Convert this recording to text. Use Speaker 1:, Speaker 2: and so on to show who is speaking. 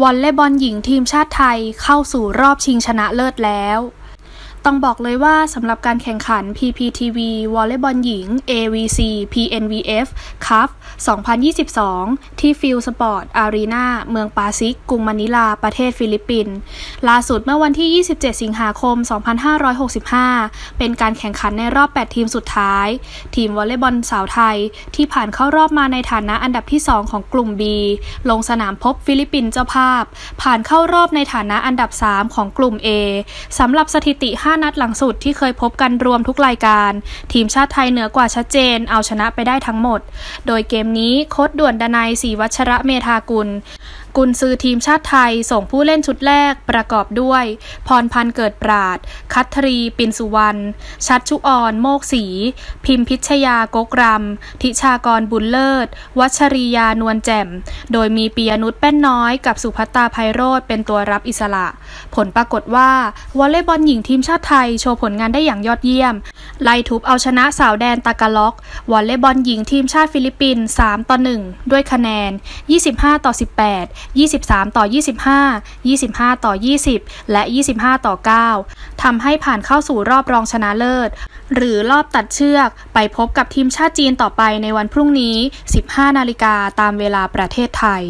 Speaker 1: วอลเลย์บอลหญิงทีมชาติไทยเข้าสู่รอบชิงชนะเลิศแล้ว ต้องบอกเลยว่าสำหรับการแข่งขัน PPTV วอลเลย์บอลหญิง AVC PNVF Cup 2022 ที่ฟิลสปอร์ตอารีนาเมืองปาซิก กรุงมะนิลา ประเทศฟิลิปปินส์ ล่าสุดเมื่อวันที่ 27 สิงหาคม 2565 เป็นการแข่งขันในรอบ 8 ทีมสุดท้าย ทีมวอลเลย์บอลสาวไทย ที่ผ่านเข้ารอบมาในฐานะอันดับที่ 2 ของกลุ่ม B ลงสนามพบฟิลิปปินส์เจ้าภาพ ผ่านเข้ารอบในฐานะอันดับ 3 ของกลุ่ม A สำหรับสถิติ 5นัดหลังสุดที่เคยพบกันรวมทุกรายการ ทีมชาติไทยเหนือกว่าชัดเจน เอาชนะไปได้ทั้งหมด โดยเกมนี้โค้ดด่วนดนายศรีวัชระเมธากุลกุนซือทีมชาติไทยส่งผู้เล่นชุดแรกประกอบด้วย พรพันธ์เกิดปราด คัทรี ปินสุวรรณ ชัดชุออน โมกศรี พิมพิชยากกรำ ทิชากรบุญเลิศ วัชรียานวลแจ่ม โดยมีปียนุชแป้นน้อยกับสุภัตตาไพโรธเป็นตัวรับอิสระ ผลปรากฏว่าวอลเลย์บอลหญิงทีมชาติไทยโชว์ผลงานได้อย่างยอดเยี่ยม ไล่ทุบเอาชนะสาวแดนตากาล็อกวอลเลย์บอลหญิงทีมชาติฟิลิปปินส์3ต่อ 1 ด้วยคะแนน 25 ต่อ 18 23 ต่อ 25 25 ต่อ 20 และ 25 ต่อ 9ทำให้ผ่านเข้าสู่รอบรองชนะเลิศ หรือรอบตัดเชือกไปพบกับทีมชาติจีนต่อไปในวันพรุ่งนี้ 15 นาฬิกาตามเวลาประเทศไทย